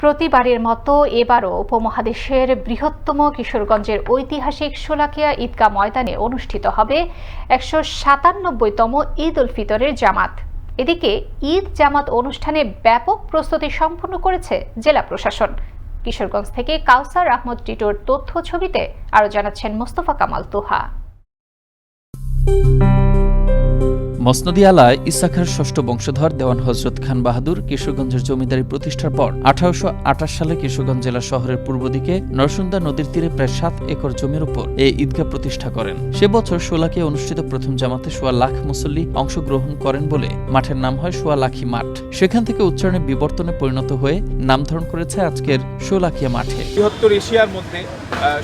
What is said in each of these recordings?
প্রতিবারের মতো এবারও উপমহাদেশের বৃহত্তম কিশোরগঞ্জের ঐতিহাসিক শোলাকিয়া ঈদগাহ ময়দানে অনুষ্ঠিত হবে একশো সাতানব্বইতম ঈদ উল ফিতরের জামাত। এদিকে ঈদ জামাত অনুষ্ঠানে ব্যাপক প্রস্তুতি সম্পন্ন করেছে জেলা প্রশাসন। কিশোরগঞ্জ থেকে কাউসার আহমদ টিটোর তথ্য ছবিতে আরও জানাচ্ছেন মোস্তফা কামাল তোহা। মসনদি আলায় ইসাখার ষষ্ঠ বংশধর দেওয়ান হজরত খান বাহাদুর কিশোরগঞ্জের জমিদারি প্রতিষ্ঠার পর আঠারোশো আঠাশ সালে কিশোরগঞ্জ জেলা শহরের পূর্ব দিকে নরসুন্দা নদীর তীরে প্রায় সাত একর জমির উপর এই ঈদগাহ প্রতিষ্ঠা করেন। সে বছর সোলাকে অনুষ্ঠিত প্রথম জামাতে সোয়া লাখ মুসল্লি অংশগ্রহণ করেন বলে মাঠের নাম হয় সোয়া লাখি মাঠ। সেখান থেকে উচ্চারণে বিবর্তনে পরিণত হয়ে নামধারণ করেছে আজকের সোলাকিয়া মাঠে। বৃহত্তর এশিয়ার মধ্যে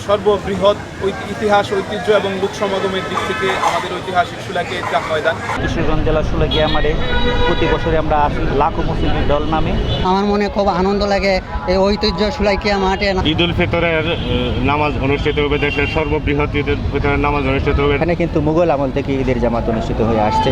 সর্ববৃহৎ ইতিহাস, ঐতিহ্য এবং লোক সমাগমের দিক থেকে আমাদের ঐতিহাসিক সুলাকে ঈদগাহ ময়দান। কিশোরগঞ্জ জেলা সুলেগিয়া মাঠে প্রতি বছরে আমরা আসি লাখো মুসলিমের দল নামে। আমার মনে খুব আনন্দ লাগে এই ঐতিহ্য সুলাইকিয়া মাঠে। ঈদ উল ফিতরের নামাজ অনুষ্ঠিত হবে দেশের সর্ববৃহৎ ঈদ উল ফিতরের নামাজ অনুষ্ঠিত হবে। এখানে কিন্তু মুঘল আমল থেকে ঈদের জামাত অনুষ্ঠিত হয়ে আসছে।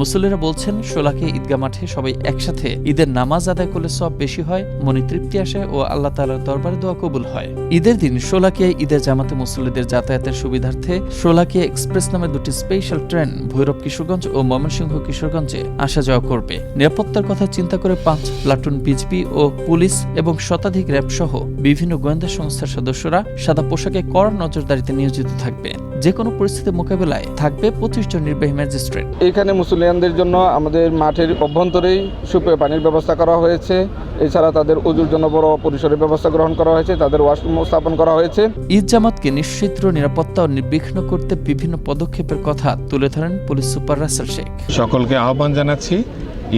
মুসল্লিরা বলছেন সোলাকে ঈদগাহ মাঠে সবাই একসাথে ঈদের নামাজ আদায় করলে সব বেশি হয়, মনে তৃপ্তি আসে ও আল্লাহ তালার দরবারে দোয়া কবুল হয়। ঈদের দিন সোলাকিয়ায় ঈদের জামাতে মুসল্লিদের যাতায়াতের সুবিধার্থে সোলাকিয়া এক্সপ্রেস নামে দুটি স্পেশাল ট্রেন ভৈরব কিশোরগঞ্জ ও ময়মনসিংহ কিশোরগঞ্জে আসা যাওয়া করবে। নিরাপত্তার কথা চিন্তা করে পাঁচ প্লাটুন বিজবি ও পুলিশ এবং শতাধিক র্যাব সহ বিভিন্ন গোয়েন্দা সংস্থার সদস্যরা সাদা পোশাকে কড়া নজরদারিতে নিয়োজিত থাকবে। যে কোনো পরিস্থিতি মোকাবেলায় থাকবে পঁচিশ জন নির্বাহী ম্যাজিস্ট্রেট। এখানে মুসলিয়ানদের জন্য আমাদের মাঠের অভ্যন্তরেই সুপেয় পানির ব্যবস্থা করা হয়েছে। এছাড়া তাদের উজুর জন্য বড় পরিসরের ব্যবস্থা গ্রহণ করা হয়েছে তাদের ওয়াশরুম স্থাপন করা হয়েছে। ঈদ জামাতকে নিশ্চিত্র নিরাপত্তা ও নির্বিঘ্ন করতে বিভিন্ন পদক্ষেপের কথা তুলে ধরেন পুলিশ সুপার রাসেল শেখ। সকলকে আহ্বান জানাচ্ছি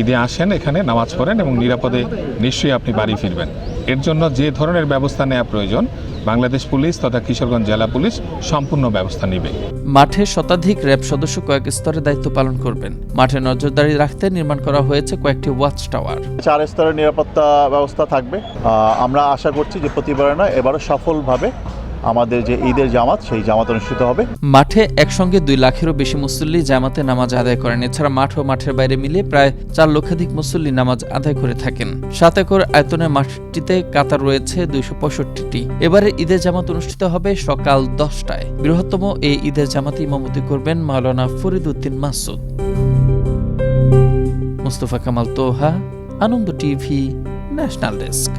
ঈদে আসেন এখানে নামাজ পড়েন এবং নিরাপদে নিশ্চয়ই আপনি বাড়ি ফিরবেন। এর জন্য যে ধরনের ব্যবস্থা নেওয়া প্রয়োজন বাংলাদেশ পুলিশ তথা কিশোরগঞ্জ জেলা পুলিশ সম্পূর্ণ ব্যবস্থা নেবে। মাঠে শতাধিক র্যাব সদস্য কয়েক স্তরে দায়িত্ব পালন করবেন। মাঠে নজরদারি রাখতে নির্মাণ করা হয়েছে কয়েকটি ওয়াচ টাওয়ার। চার স্তরের নিরাপত্তা ব্যবস্থা থাকবে। আহ, আমরা আশা করছি যে প্রতিবারে না এবারও সফলভাবে আমাদের যে ঈদের জামাত, সেই জামাত অনুষ্ঠিত হবে। মাঠে একসঙ্গে দুই লাখেরও বেশি মুসল্লি জামাতে নামাজ আদায় করেন। এছাড়া মাঠ ও মাঠের বাইরে মিলে প্রায় চার লক্ষাধিক মুসল্লি নামাজ আদায় করে থাকেন। সাত একর আয়তনের মাঠটিতে কাতার রয়েছে দুইশো পঁয়ষট্টিটি। এবারে ঈদের জামাত অনুষ্ঠিত হবে সকাল দশটায়। বৃহত্তম এই ঈদের জামাতে ইমামতি করবেন Maulana Farid Uddin Masud. Mustafa Kamal Toha, Ananda TV, national desk.